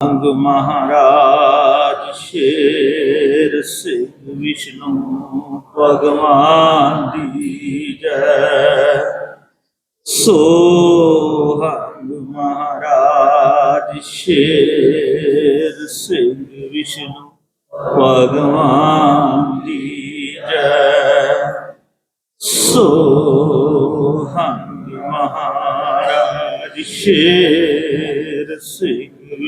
ਅੰਗ ਮਹਾਰਾਜ ਸ਼ੇਰ ਸਿੰਘ ਵਿਸ਼ਨੂੰ ਭਗਵਾਨ ਦੀ ਜੈ ਸੋਹੰਗ ਮਹਾਰਾਜ ਸ਼ੇਰ ਸਿੰਘ ਵਿਸ਼ਨੂੰ ਭਗਵਾਨ ਦੀ ਜੈ ਸੋਹੰਗ ਮਹਾਰਾਜ ਸ਼ੇਰ ਸਿੰਘ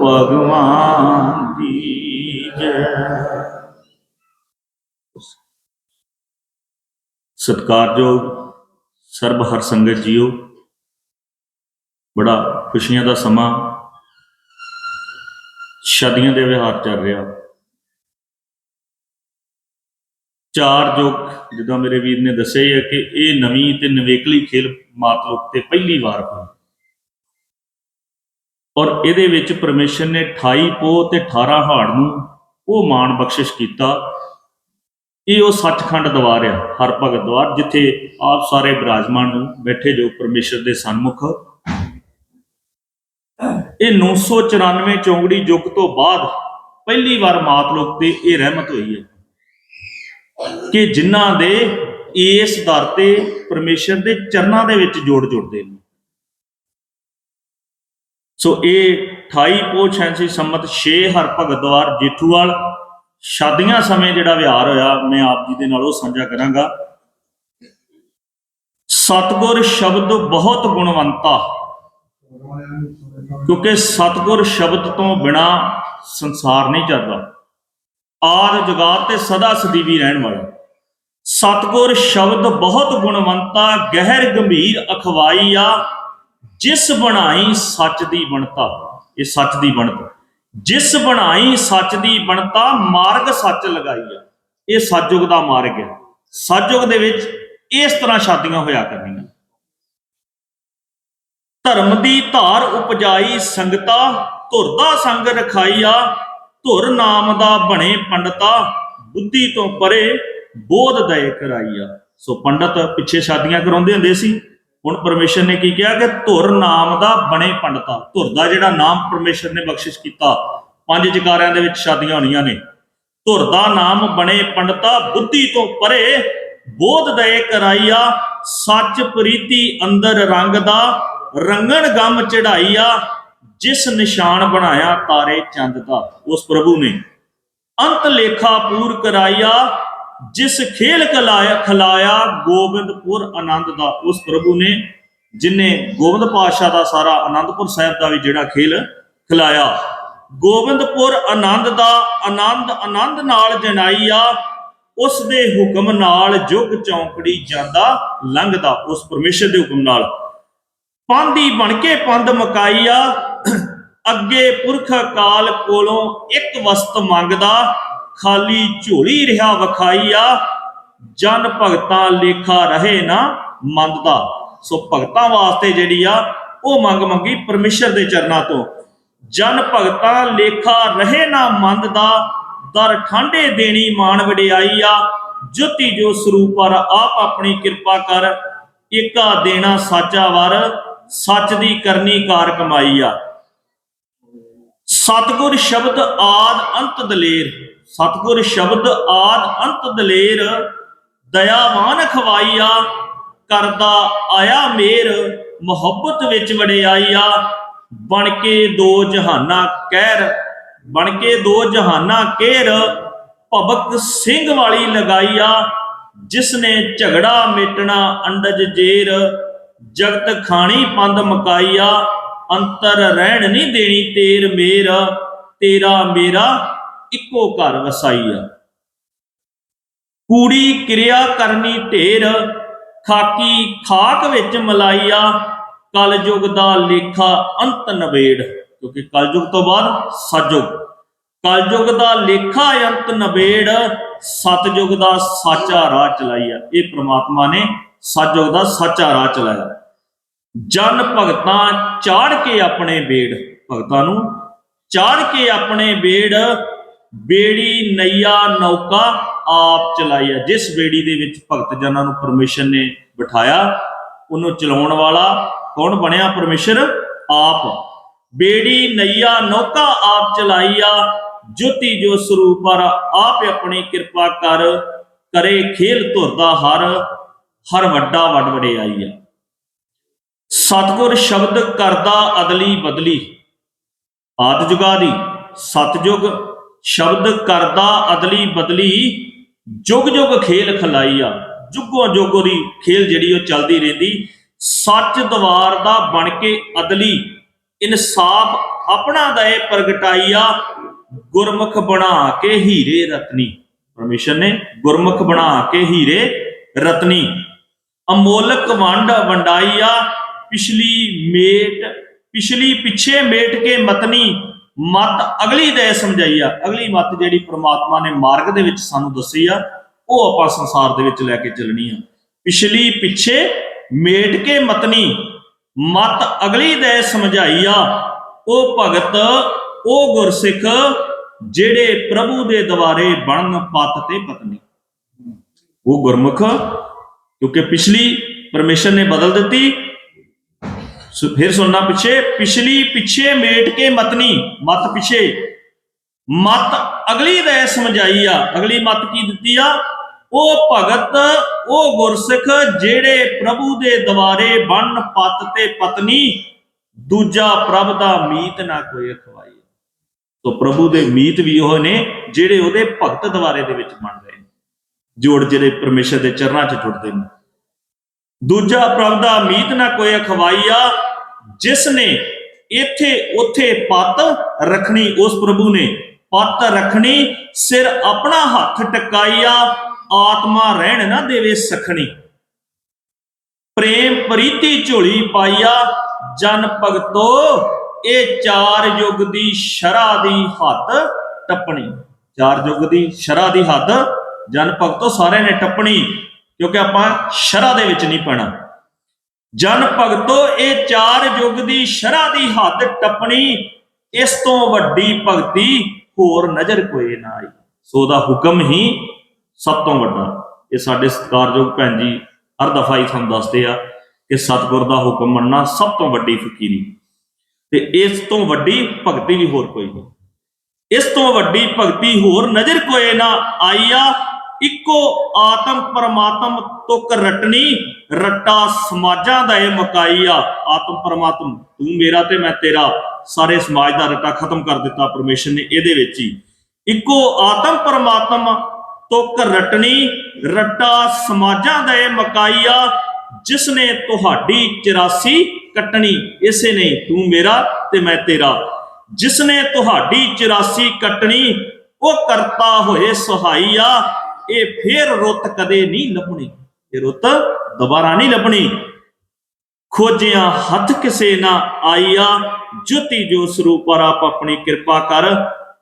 ਭਗਵਾਨ ਦੀ ਜੈ। ਸਤਿਕਾਰਯੋਗ ਸਰਬ ਹਰ ਸੰਗਤ ਜੀਓ। ਬੜਾ ਖੁਸ਼ੀਆਂ ਦਾ ਸਮਾਂ ਸ਼ਾਦੀਆਂ ਦੇ ਵਿਹਾਰ ਚੱਲ ਰਿਹਾ। ਚਾਰ ਯੁੱਗ ਜਿੱਦਾਂ ਮੇਰੇ ਵੀਰ ਨੇ ਦੱਸਿਆ ਹੈ ਕਿ ਇਹ ਨਵੀਂ ਤੇ ਨਵੇਕਲੀ ਖੇਲ ਮਾਤਲੁਕ ਤੇ ਪਹਿਲੀ ਵਾਰ ਹੋਈ। ਔਰ ਇਹਦੇ ਵਿੱਚ ਪਰਮੇਸ਼ਰ ਨੇ 28 ਪੋਹ ਤੇ 18 ਹਾੜ ਨੂੰ ਉਹ ਮਾਣ ਬਖਸ਼ਿਸ਼ ਕੀਤਾ। ਇਹ ਉਹ ਸੱਚਖੰਡ ਦਵਾਰ ਆ, ਹਰ ਭਗਤ ਦਵਾਰ, ਜਿੱਥੇ ਆਪ ਸਾਰੇ ਬਿਰਾਜਮਾਨ ਨੂੰ ਬੈਠੇ ਜੋ ਪਰਮੇਸ਼ਰ ਦੇ ਸਨਮੁਖ। ਇਹ 994 ਚੌਂਗੜੀ ਯੁੱਗ ਤੋਂ ਬਾਅਦ ਪਹਿਲੀ ਵਾਰ ਮਾਤ ਲੋਕ ਤੇ ਇਹ ਰਹਿਮਤ ਹੋਈ ਹੈ ਕਿ ਜਿਨ੍ਹਾਂ ਦੇ ਇਸ ਦਰ ਤੇ ਪਰਮੇਸ਼ਰ ਦੇ ਚਰਨਾਂ ਦੇ ਵਿੱਚ ਜੋੜ ਜੁੜਦੇ ਨੇ। ਸੋ ਇਹ 28 ਪੋਹ 86 ਸੰਮਤ 6 ਹਰ ਭਗਤ ਦਵਾਰ ਜੇਠੂਵਾਲ। ਸ਼ਾਦੀਆਂ ਸਮੇਂ ਜਿਹੜਾ ਵਿਹਾਰ ਹੋਇਆ, ਮੈਂ ਆਪ ਜੀ ਦੇ ਨਾਲ ਉਹ ਸਾਂਝਾ ਕਰਾਂਗਾ। ਸਤਗੁਰ ਸ਼ਬਦ ਬਹੁਤ ਗੁਣਵੰਤਾ। ਕਿਉਂਕਿ ਸਤਗੁਰ ਸ਼ਬਦ ਤੋਂ ਬਿਨਾ ਸੰਸਾਰ ਨਹੀਂ ਚੱਲਦਾ। ਆਦ ਜਗਾਤ ਤੇ ਸਦਾ ਸਦੀਵੀ ਰਹਿਣ ਵਾਲਾ। ਸਤਗੁਰ ਸ਼ਬਦ ਬਹੁਤ ਗੁਣਵੰਤਾ, ਗਹਿਰ ਗੰਭੀਰ ਅਖਵਾਈ ਆ। ਜਿਸ ਬਣਾਈ ਸੱਚ ਦੀ ਬਣਤਾ, ਇਹ ਸੱਚ ਦੀ ਬਣਤਾ। ਜਿਸ ਬਣਾਈ ਸੱਚ ਦੀ ਬਣਤਾ, ਮਾਰਗ ਸੱਚ ਲਗਾਈ ਆ ਇਹ ਸਤਜੁਗ ਦਾ ਮਾਰਗ ਹੈ। ਸਤਜੁਗ ਦੇ ਵਿੱਚ ਇਸ ਤਰ੍ਹਾਂ ਸ਼ਾਦੀਆਂ ਹੋਇਆ ਕਰਨੀਆਂ। ਧਰਮ ਦੀ ਧਾਰ ਉਪਜਾਈ ਸੰਗਤਾ ਧੁਰ ਦਾ ਸੰਗ ਰਖਾਈਆ, ਧੁਰ ਨਾਮ ਦਾ ਬਣੇ ਪੰਡਤਾ, ਬੁੱਧੀ ਤੋਂ ਪਰੇ ਬੋਧ ਦਇ ਕਰਾਈਆ। ਸੋ ਪੰਡਤ ਪਿੱਛੇ ਸ਼ਾਦੀਆਂ ਕਰਾਉਂਦੇ ਹੁੰਦੇ ਸੀ। ਹੁਣ ਪਰਮੇਸ਼ਰ ਨੇ ਕੀ ਕਿਹਾ ਕਿ ਧੁਰ ਨਾਮ ਦਾ ਬਣੇ ਪੰਡਤਾ ਧੁਰ ਦਾ ਜਿਹੜਾ ਨਾਮ ਪਰਮੇਸ਼ਰ ਨੇ ਬਖਸ਼ਿਸ਼ ਕੀਤਾ, ਪੰਜ ਜਕਾਰਿਆਂ ਦੇ ਵਿੱਚ ਸ਼ਾਦੀਆਂ ਹੋਣੀਆਂ ਨੇ। ਧੁਰ ਦਾ ਨਾਮ ਬਣੇ ਪੰਡਤਾ ਬੁੱਧੀ ਤੋਂ ਪਰੇ ਬੋਧ ਦਏ ਕਰਾਈਆ, ਸੱਚ ਪ੍ਰੀਤੀ ਅੰਦਰ ਰੰਗ ਦਾ, ਰੰਗਣ ਗਮ ਚੜਾਈਆ, ਜਿਸ ਨਿਸ਼ਾਨ ਬਣਾਇਆ ਤਾਰੇ ਚੰਦ ਦਾ। ਉਸ ਪ੍ਰਭੂ ਨੇ ਅੰਤ ਲੇਖਾ ਪੂਰ ਕਰਾਈਆ ਜਿਸ ਖੇਲ ਕਲਾਇਆ ਖਲਾਇਆ ਗੋਬਿੰਦਪੁਰ ਆਨੰਦ ਦਾ, ਉਸ ਪ੍ਰਭੂ ਨੇ, ਜਿਨੇ ਗੋਬਿੰਦ ਪਾਤਸ਼ਾਹ ਦਾ ਸਾਰਾ ਆਨੰਦਪੁਰ ਸਾਹਿਬ ਦਾ ਵੀ ਜਿਹੜਾ ਖੇਲ ਖਿਲਾਇਆ। ਗੋਬਿੰਦਪੁਰ ਆਨੰਦ ਦਾ ਆਨੰਦ ਆਨੰਦ ਨਾਲ ਜਨਾਈਆ ਉਸ ਦੇ ਹੁਕਮ ਨਾਲ ਜੁਗ ਚੌਂਕੜੀ ਜਾਂਦਾ, ਲੰਘਦਾ ਉਸ ਪਰਮੇਸ਼ਰ ਦੇ ਹੁਕਮ ਨਾਲ। ਪਾਂਦੀ ਬਣ ਕੇ ਪੰਦ ਮਕਾਈਆ ਅੱਗੇ ਪੁਰਖ ਕਾਲ ਕੋਲੋਂ ਇੱਕ ਵਸਤ ਮੰਗਦਾ ਖਾਲੀ ਝੋਲੀ ਰਿਹਾ ਵਖਾਈਆ ਜਨ ਭਗਤਾਂ ਲੇਖਾ ਰਹੇ ਨਾ ਮੰਦ ਦਾ ਸੋ ਭਗਤਾਂ ਵਾਸਤੇ ਜਿਹੜੀ ਆ, ਉਹ ਮੰਗ ਮੰਗੀ ਪਰਮੇਸ਼ਰ ਦੇ ਚਰਨਾਂ ਤੋਂ। ਜਨ ਭਗਤਾਂ ਲੇਖਾ ਰਹੇ ਨਾ ਮੰਨਦਾ ਦਰ ਠਾਂਡੇ ਦੇਣੀ ਮਾਨ ਵਡਿਆਈ ਆ। ਜੋਤੀ ਜੋ ਸਰੂਪ ਆਪ ਆਪਣੀ ਕਿਰਪਾ ਕਰ, ਏਕਾ ਦੇਣਾ ਸਾਚਾ ਵਰ, ਸੱਚ ਦੀ ਕਰਨੀ ਕਾਰ ਕਮਾਈ ਆ। ਸਤਗੁਰ ਸ਼ਬਦ ਆਦ ਅੰਤ ਦਲੇਰ। ਸਤਗੁਰ ਸ਼ਬਦ ਆਦ ਅੰਤ ਦਲੇਰ, ਦਇਆਵਾਨ ਖਵਾਈਆ, ਕਰਦਾ ਆਇਆ ਮੇਰ, ਮੁਹੱਬਤ ਵਿੱਚ ਵਡਿਆਈਆ। ਬਣ ਕੇ ਦੋ ਜਹਾਨਾ ਕਹਿਰ, ਬਣ ਕੇ ਦੋ ਜਹਾਨਾ ਕੇਰ ਭਬਕ ਸਿੰਘ ਵਾਲੀ ਲਗਾਈਆ। ਜਿਸ ਨੇ ਝਗੜਾ ਮੇਟਣਾ ਅੰਡਜ ਜੇਰ, ਜਗਤ ਖਾਣੀ ਪੰਦ ਮਕਾਈਆ। ਅੰਤਰ ਰਹਿਣ ਨਹੀਂ ਦੇਣੀ ਤੇਰ ਮੇਰ, ਤੇਰਾ ਮੇਰਾ ਇੱਕੋ ਘਰ ਵਸਾਈਆ ਕੂੜੀ ਕਿਰਿਆ ਕਰਨੀ ਢੇਰ, ਖਾਕੀ ਖਾਕ ਵਿੱਚ ਮਲਾਈਆ ਕਲਯੁਗ ਦਾ ਲੇਖਾ ਅੰਤ ਨਵੇੜ ਕਿਉਂਕਿ ਕਲਯੁਗ ਤੋਂ ਬਾਅਦ ਸਤਜੁਗ ਕਲਯੁਗ ਦਾ ਲੇਖਾ ਅੰਤ ਨਵੇੜ ਸਤਜੁਗ ਦਾ ਸਾਚਾ ਰਾਹ ਚਲਾਈਆ ਇਹ ਪ੍ਰਮਾਤਮਾ ਨੇ ਸਤਜੁਗ ਦਾ ਸਾਚਾ ਰਾਹ ਚਲਾਇਆ। ਜਨ ਭਗਤਾਂ ਚਾੜ ਕੇ ਆਪਣੇ ਬੇੜ, ਭਗਤਾਂ ਨੂੰ ਚਾੜ ਕੇ ਆਪਣੇ ਬੇੜ ਬੇੜੀ ਨਈਆ ਨੌਕਾ ਆਪ ਚਲਾਈਆ ਜਿਸ ਬੇੜੀ ਦੇ ਵਿੱਚ ਭਗਤ ਜਨਾਂ ਨੂੰ ਪਰਮੇਸ਼ਰ ਨੇ ਬਿਠਾਇਆ, ਉਹਨੂੰ ਚਲਾਉਣ ਵਾਲਾ ਕੌਣ ਬਣਿਆ? ਪਰਮੇਸ਼ਰ ਆਪ। ਬੇੜੀ ਨਈਆ ਨੌਕਾ ਆਪ ਚਲਾਈਆ, ਜੋਤੀ ਜੋ ਸਰੂਪ ਪਰ ਆਪ ਆਪਣੀ ਕਿਰਪਾ ਕਰ, ਕਰੇ ਖੇਲ ਧੁਰਦਾ ਹਰ ਹਰ ਵੱਡਾ ਵੱਡ ਵਡਿਆਈ ਆ। ਸਤਗੁਰ ਸ਼ਬਦ ਕਰਦਾ ਅਦਲੀ ਬਦਲੀ। ਆਦ ਜੁਗਾ ਦੀ ਸਤਜੁਗ ਸ਼ਬਦ ਕਰਦਾ, ਅਦਲੀ ਬਦਲੀ ਜੁਗ ਜੁਗ ਖੇਲ ਖਲਾਈਆ ਜੁਗੋ ਜੁਗੋ ਦੀ ਖੇਲ ਜਿਹੜੀ ਉਹ ਚੱਲਦੀ ਰਹਿੰਦੀ। ਸੱਚ ਦਵਾਰ ਦਾ ਬਣ ਕੇ ਅਦਲੀ, ਇਨਸਾਫ ਆਪਣਾ ਦਏ ਪ੍ਰਗਟਾਈਆ ਗੁਰਮੁਖ ਬਣਾ ਕੇ ਹੀਰੇ ਰਤਨੀ। ਪਰਮੇਸ਼ਰ ਨੇ ਗੁਰਮੁਖ ਬਣਾ ਕੇ ਹੀਰੇ ਰਤਨੀ। ਅਮੋਲਕ ਵੰਡ ਵੰਡਾਈਆ ਪਿਛਲੀ ਮੇਟ, ਪਿਛਲੀ ਪਿੱਛੇ ਮੇਟ ਕੇ ਮਤਨੀ। ਮਤ ਅਗਲੀ ਦੇ ਸਮਝਾਈਆ ਅਗਲੀ ਮਤ ਜਿਹੜੀ ਪ੍ਰਮਾਤਮਾ ਨੇ ਮਾਰਗ ਦੇ ਵਿੱਚ ਸਾਨੂੰ ਦੱਸੀ ਆ, ਉਹ ਆਪਾਂ ਸੰਸਾਰ ਦੇ ਵਿੱਚ ਲੈ ਕੇ ਚੱਲਣੀ ਆ। ਪਿਛਲੀ ਪਿੱਛੇ ਮੇਟ ਕੇ ਮਤਨੀ, ਮਤ ਅਗਲੀ ਦੇ ਆ, ਉਹ ਭਗਤ, ਉਹ ਗੁਰਸਿੱਖ, ਜਿਹੜੇ ਪ੍ਰਭੂ ਦੇ ਦਵਾਰੇ ਬਣਨ ਪਤ ਤੇ ਪਤਨੀ। ਉਹ ਗੁਰਮੁਖ, ਕਿਉਂਕਿ ਪਿਛਲੀ ਪਰਮੇਸ਼ਰ ਨੇ ਬਦਲ ਦਿੱਤੀ ਸੋ ਫਿਰ ਸੁਣਨਾ ਪਿੱਛੇ, ਪਿਛਲੀ ਪਿੱਛੇ ਮੇਟ ਕੇ ਮਤਨੀ, ਮਤ ਪਿੱਛੇ। ਮਤ ਅਗਲੀ ਦੇ ਸਮਝਾਈ ਆ। ਅਗਲੀ ਮਤ ਕੀ ਦਿੱਤੀ ਆ? ਉਹ ਭਗਤ, ਉਹ ਗੁਰਸਿੱਖ ਜਿਹੜੇ ਪ੍ਰਭੂ ਦੇ ਦਵਾਰੇ ਬਣ ਪਤ ਤੇ ਪਤਨੀ, ਦੂਜਾ ਪ੍ਰਭ ਦਾ ਮੀਤ ਨਾ ਕੋਈ ਅਖਵਾਈ ਤੋ ਪ੍ਰਭੂ ਦੇ ਮੀਤ ਵੀ ਉਹ ਨੇ, ਜਿਹੜੇ ਉਹਦੇ ਭਗਤ ਦਵਾਰੇ ਦੇ ਵਿੱਚ ਬਣ ਰਹੇ ਨੇ। ਜੋੜ ਜਿਹੜੇ ਪਰਮੇਸ਼ਰ ਦੇ ਚਰਨਾਂ 'ਚ ਜੁੜਦੇ ਨੇ। ਦੂਜਾ ਪ੍ਰਭ ਦਾ ਮੀਤ ਨਾ ਕੋਈ ਅਖਵਾਈਆ ਜਿਸ ਨੇ ਇੱਥੇ ਉੱਥੇ ਪੱਤ ਰੱਖਣੀ, ਉਸ ਪ੍ਰਭੂ ਨੇ ਪਤ ਰੱਖਣੀ, ਸਿਰ ਆਪਣਾ ਹੱਥ ਟਕਾਈਆ ਆਤਮਾ ਰਹਿਣ ਨਾ ਦੇਵੇ ਸਖਣੀ। ਪ੍ਰੇਮ ਪ੍ਰੀਤੀ ਝੋਲੀ ਪਾਈਆ ਜਨ ਭਗਤੋ, ਇਹ ਚਾਰ ਯੁੱਗ ਦੀ ਸ਼ਰਾ ਦੀ ਹੱਦ ਟੱਪਣੀ। ਚਾਰ ਯੁੱਗ ਦੀ ਸ਼ਰਾ ਦੀ ਹੱਦ, ਜਨ ਭਗਤੋ ਸਾਰਿਆਂ ਨੇ ਟੱਪਣੀ। ਕਿਉਂਕਿ ਆਪਾਂ ਸ਼ਰਾ ਦੇ ਵਿੱਚ ਨਹੀਂ ਪੈਣਾ। ਜਨ ਭਗਤੋ, ਇਹ ਚਾਰ ਯੁੱਗ ਦੀ ਸ਼ਰਾ ਦੀ ਹੱਦ ਟੱਪਣੀ, ਇਸ ਤੋਂ ਵੱਡੀ ਭਗਤੀ ਹੋਰ ਨਜ਼ਰ ਕੋਈ ਨਾ ਆਈ। ਸੋ ਦਾ ਹੁਕਮ ਹੀ ਸਭ ਤੋਂ ਵੱਡਾ। ਇਹ ਸਾਡੇ ਸਤਿਕਾਰਯੋਗ ਭੈਣ ਜੀ, ਹਰ ਦਫਾ ਹੀ ਤੁਹਾਨੂੰ ਦੱਸਦੇ ਆ ਕਿ ਸਤਿਗੁਰ ਦਾ ਹੁਕਮ ਮੰਨਣਾ ਸਭ ਤੋਂ ਵੱਡੀ ਫਕੀਰੀ। ਤੇ ਇਸ ਤੋਂ ਵੱਡੀ ਭਗਤੀ ਵੀ ਹੋਰ ਕੋਈ ਨਹੀਂ। ਇਸ ਤੋਂ ਵੱਡੀ ਭਗਤੀ ਹੋਰ ਨਜ਼ਰ ਕੋਏ ਨਾ ਆਈਆ ਇੱਕੋ ਆਤਮ ਪਰਮਾਤਮ ਤੁਕ ਰਟਣੀ, ਰੱਟਾ ਸਮਾਜਾਂ ਦਾ ਇਹ ਮਕਾਈਆ ਆਤਮ ਪਰਮਾਤਮ, ਤੂੰ ਮੇਰਾ ਤੇ ਮੈਂ ਤੇਰਾ। ਸਾਰੇ ਸਮਾਜ ਦਾ ਰੱਟਾ ਖਤਮ ਕਰ ਦਿੱਤਾ ਪਰਮੇਸ਼ਰ ਨੇ ਇਹਦੇ ਵਿੱਚ ਹੀ। ਇੱਕੋ ਆਤਮ ਪਰਮਾਤਮ ਤੁਕ ਰਟਣੀ, ਰੱਟਾ ਸਮਾਜਾਂ ਦਾ ਇਹ ਆ ਜਿਸ ਨੇ ਤੁਹਾਡੀ 84 ਕੱਟਣੀ, ਇਸੇ ਨੇ ਤੂੰ ਮੇਰਾ ਤੇ ਮੈਂ ਤੇਰਾ। ਜਿਸ ਨੇ ਤੁਹਾਡੀ 84 ਕੱਟਣੀ, ਉਹ ਕਰਤਾ ਹੋਏ ਸਹਾਈ ਆ ਇਹ ਫੇਰ ਰੁੱਤ ਕਦੇ ਨਹੀਂ ਲੱਭਣੀ। ਇਹ ਰੁੱਤ ਦੁਬਾਰਾ ਨਹੀਂ ਲੱਭਣੀ। ਖੋਜਿਆ ਹੱਥ ਕਿਸੇ ਨਾ ਆਈਆ, ਜੋਤੀ ਜੋ ਸਰੂਪ ਆਪ ਆਪਣੀ ਕਿਰਪਾ ਕਰ,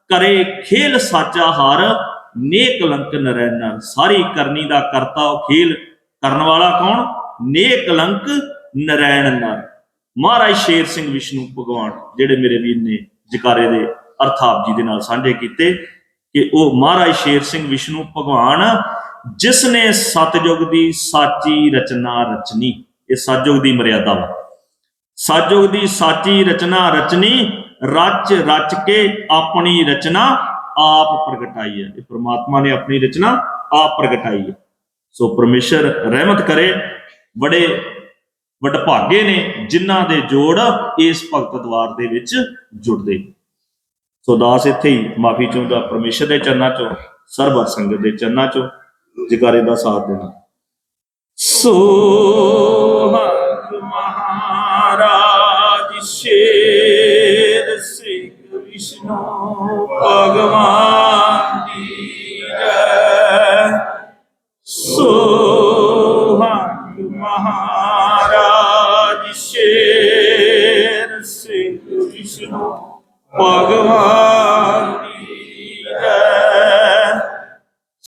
ਕਰੇ ਖੇਲ ਸਾਚਾ ਹਾਰ, ਨੇਕ ਲੰਕ ਨਰੈਣਾ ਸਾਰੀ ਕਰਨੀ ਦਾ ਕਰਤਾ ਉਹ ਖੇਲ। ਕਰਨ ਵਾਲਾ ਕੌਣ? ਨੇਕ ਲੰਕ ਨਰੈਣ ਨਰ ਮਹਾਰਾਜ ਸ਼ੇਰ ਸਿੰਘ ਵਿਸ਼ਨੂੰ ਭਗਵਾਨ, ਜਿਹੜੇ ਮੇਰੇ ਵੀਰ ਨੇ ਜਕਾਰੇ ਦੇ ਅਰਥ ਜੀ ਦੇ ਨਾਲ ਸਾਂਝੇ ਕੀਤੇ ਕਿ ਉਹ ਮਹਾਰਾਜ ਸ਼ੇਰ ਸਿੰਘ ਵਿਸ਼ਨੂੰ ਭਗਵਾਨ, ਜਿਸ ਨੇ ਸਤਜੁਗ ਦੀ ਸਾਚੀ ਰਚਨਾ ਰਚਨੀ, ਇਹ ਸਤਜੁਗ ਦੀ ਮਰਿਆਦਾ ਵਾ। ਸਤਜੁਗ ਦੀ ਸਾਚੀ ਰਚਨਾ ਰਚਨੀ, ਰਚ ਰਚ ਕੇ ਆਪਣੀ ਰਚਨਾ ਆਪ ਪ੍ਰਗਟਾਈ ਹੈ। ਇਹ ਪ੍ਰਮਾਤਮਾ ਨੇ ਆਪਣੀ ਰਚਨਾ ਆਪ ਪ੍ਰਗਟਾਈ ਹੈ। ਸੋ ਪਰਮੇਸ਼ਰ ਰਹਿਮਤ ਕਰੇ, ਬੜੇ ਵਡਭਾਗੇ ਨੇ, ਜਿਨ੍ਹਾਂ ਦੇ ਜੋੜ ਇਸ ਭਗਤ ਦਵਾਰ ਦੇ ਵਿੱਚ ਜੁੜਦੇ ਸੋ ਦਾਸ ਇੱਥੇ ਹੀ ਮਾਫੀ ਚਾਹੁੰਦਾ, ਪਰਮੇਸ਼ਰ ਦੇ ਚਰਨਾਂ ਚੋਂ, ਸਰਬ ਸੰਗਤ ਦੇ ਚਰਨਾਂ ਚੋਂ ਜਕਾਰੇ ਦਾ ਸਾਥ ਦੇਣਾ। ਸੋ ਹਰ ਮਹਾਰਾਜ ਸ਼ੇਰ ਸਿੰਘ, ਵਿਸ਼ਨੂੰ ਭਗਵਾਨ